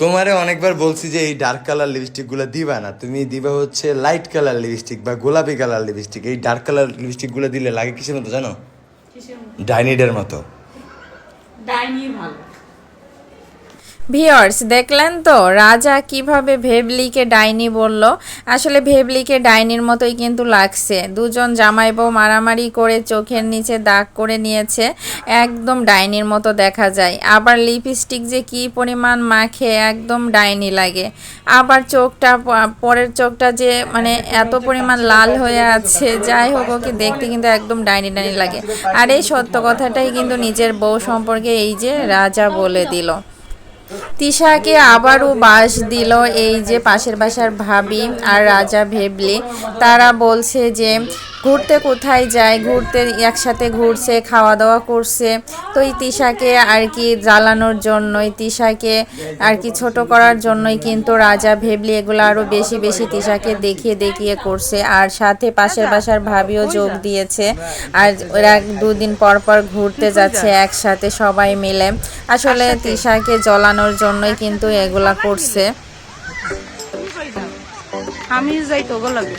তোমারে অনেকবার বলছি যে এই ডার্ক কালার লিপস্টিকগুলো দিবা না। তুমি দিবা হচ্ছে লাইট কালার লিপস্টিক বা গোলাপি কালার লিপস্টিক এই ডার্ক কালার লিপস্টিকগুলো দিলে লাগে কিসের মতো জানো? ডাইনিডের মতো? ডাইনি ভালো। ভিওর্স দেখলেন তো? রাজা কীভাবে ভেবলিকে ডাইনি বলল? আসলে ভেবলিকে ডাইনির মতোই কিন্তু লাগছে। দুজন জামাই বউ মারামারি করে চোখের নিচে দাগ করে নিয়েছে, একদম ডাইনির মতো দেখা যায়। আবার লিপস্টিক যে কি পরিমাণ মাখে, একদম ডাইনি লাগে। আবার চোখটা, পরের চোখটা যে মানে এত পরিমাণ লাল হয়ে আছে, যাই হোক, ওকে দেখতে কিন্তু একদম ডাইনি ডাইনি লাগে। আর এই সত্য কথাটাই কিন্তু নিজের বউ সম্পর্কে এই যে রাজা বলে দিল। তিশাকে আবারও বাস দিল এই যে পাশের বাসার ভাবি আর রাজা ভেবলি। তারা বলছে যে ঘুরতে কোথায় যায়? ঘুরতে একসাথে ঘুরছে খাওয়া দাওয়া করছে। তো এই তিশাকে আর কি জ্বালানোর জন্যই তিশাকে আর কি ছোট করার জন্যই কিন্তু রাজা ভেবলি এগুলো আরও বেশি বেশি তিশাকে দেখিয়ে দেখিয়ে করছে। আর সাথে পাশের বাসার ভাবিও যোগ দিয়েছে। আর ওরা দুদিন পর পর ঘুরতে যাচ্ছে একসাথে সবাই মিলে। আসলে তিশাকে জ্বলানোর জন্যই কিন্তু এগুলা করছে। আমি যাই তো লাগে।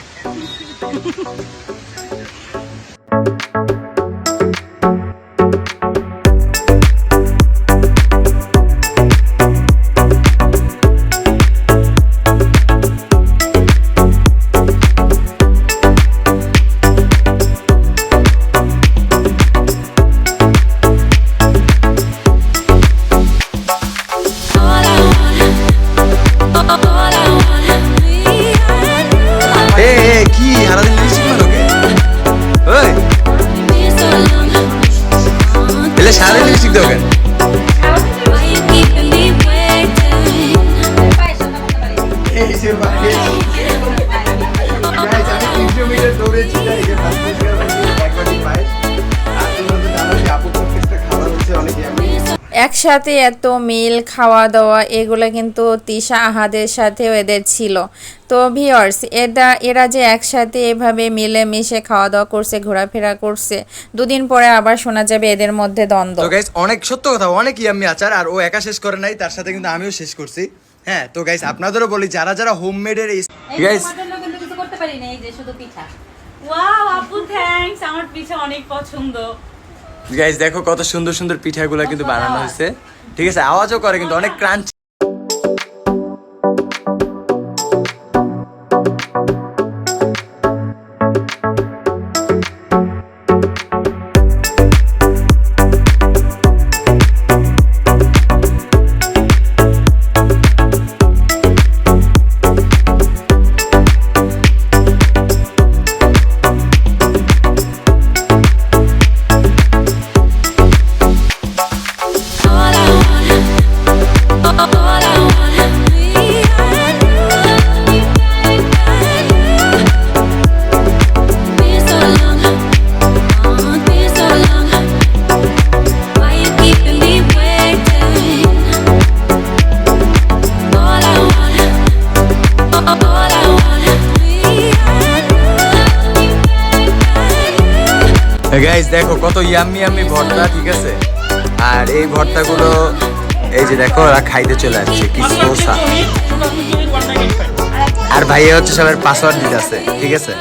একসাথে এত মিল খাওয়া দাওয়া এগুলো কিন্তু তিশা আহাদের সাথেও এদের ছিল। তো ভিওর্স এরা এরা যে একসাথে এভাবে মিলে মিশে খাওয়া দাওয়া করছে ঘোরাফেরা করছে দুদিন পরে আবার শোনা যাবে এদের মধ্যে দ্বন্দ্ব। তো গাইস অনেক সত্য কথা অনেক ইয়াম্মি আচার আর ও একা শেষ করে নাই তার সাথে কিন্তু আমিও শেষ করছি। হ্যাঁ তো গাইস আপনাদেরও বলি যারা যারা হোমমেডের এই গাইস করতে পারি না এই যে শুধু পিঠা। ওয়াও আপু থ্যাঙ্কস আমার পিঠা অনেক পছন্দ। গাইস দেখো কত সুন্দর সুন্দর পিঠাগুলো কিন্তু বানানো হয়েছে। ঠিক আছে আওয়াজও করে কিন্তু অনেক ক্রাঞ্চ। গাইস দেখো কত ইয়াম্মি ইয়াম্মি ভর্তা ঠিক আছে? আর এই ভর্তাগুলো এই যে দেখো ওরা খাইতে চলে আসছে কি সোসা। আর ভাইয়া হচ্ছে সবার পাসওয়ার্ড দিতে আছে ঠিক আছে?